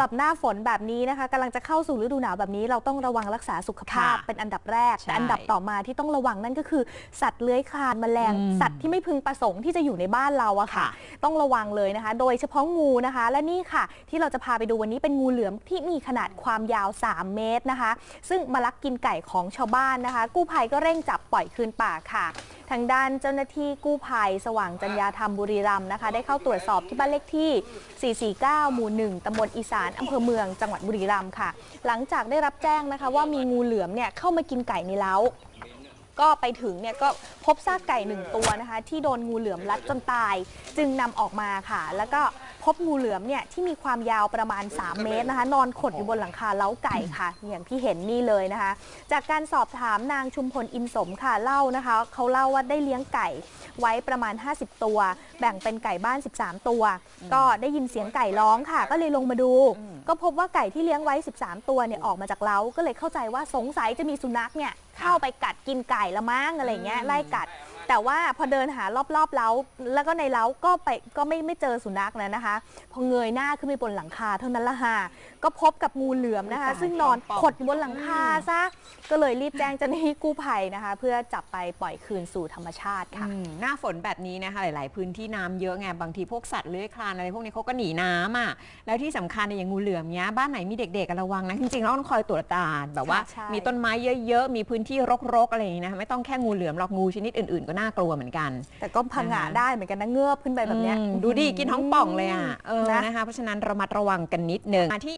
หรับหน้าฝนแบบนี้นะคะกำลังจะเข้าสู่ฤดูหนาวแบบนี้ เราต้องระวังรักษาสุขภาพค่ะเป็นอันดับแรก ใช่แต่อันดับต่อมาที่ต้องระวังนั่นก็คือ สัตว์เลื้อยคลานแมลง อืมสัตว์ที่ไม่พึงประสงค์ที่จะอยู่ในบ้านเราอะค่ะ ค่ะต้องระวังเลยนะคะ โดยเฉพาะงูนะคะ และนี่ค่ะ ที่เราจะพาไปดูวันนี้เป็นงูเหลือมที่มีขนาดความยาว 3 เมตรนะคะ ซึ่งมาลักกินไก่ของชาวบ้านนะคะ กู้ภัยก็เร่งจับปล่อยคืนป่าค่ะ ทางด้านเจ้าหน้าที่กู้ภัยสว่างจัญญาธรรมบุรีรัมย์นะคะ ได้เข้าตรวจสอบที่บ้านเลขที่ 449 หมู่ 1ตำบลอีสานอำเภอเมืองจังหวัดบุรีรัมย์ค่ะ หลังจากได้รับแจ้งนะคะ ว่ามีงูเหลือมเนี่ยเข้ามากินไก่ในเล้าก็ไปถึงเนี่ยก็พบซากไก่หนึ่งตัวนะคะ ที่โดนงูเหลือมลัดจนตาย จึงนำออกมาค่ะ แล้วก็ พบงูเหลือมเนี่ยที่มีความยาวประมาณ 3 เมตรนะคะ นอนขดอยู่บนหลังคาเล้าไก่ค่ะ อย่างที่เห็นนี่เลยนะคะ จากการสอบถามนางชุมพลอินสมค่ะเล่านะคะเขาเล่าว่าได้เลี้ยงไก่ไว้ประมาณ 50 ตัว แบ่งเป็นไก่บ้าน 13 ตัว ก็ได้ยินเสียงไก่ร้องค่ะ ก็เลยลงมาดู ก็พบว่าไก่ที่เลี้ยงไว้ 13 ตัวเนี่ยออกมาจากเล้าก็เลยเข้าใจว่าสงสัยจะมีสุนัขเนี่ยเข้าไปกัดกินไก่ละมั้งอะไรเงี้ยไล่กัด แต่ว่าพอเดินหารอบๆเล้าแล้วก็ในเล้าก็ไปก็ไม่ไม่เจอสุนัขแล้วนะคะ พอเงยหน้าขึ้นไปบนหลังคาเท่านั้นละค่ะก็พบกับงูเหลือมนะคะอุ๊ยตายซึ่งนอนปองๆขดอยู่บนหลังคาซะก็เลยรีบแจ้งเจ้าหน้าที่กู้ภัยนะคะ เพื่อจับไปปล่อยคืนสู่ธรรมชาติค่ะ อืมหน้าฝนแบบนี้นะคะ หลาย ๆ พื้นที่น้ำเยอะไงบางทีพวกสัตว์เลื้อยคลานอะไรพวกนี้เขาก็หนีน้ำอะแล้วที่สำคัญเนี่ยอย่างงูเหลือมเนี้ยบ้านไหนมีเด็กๆอะระวังนะจริงๆเราต้องคอยตรวจตาแบบว่า ใช่ มีต้นไม้เยอะ ๆ มีพื้นที่รก ๆ อะไรอย่างนี้นะคะไม่ต้องแค่งูเหลือมหรอกงูชนิดอื่น ๆ ก็น่ากลัวเหมือนกัน แต่ก็พังงะนะคะได้เหมือนกันนะเงือบขึ้นไปแบบเนี้ยอืมดูดิกินท้องป่องเลยอะเออนะ นะคะเพราะฉะนั้นระมัดระวังกันนิดนึงมาที่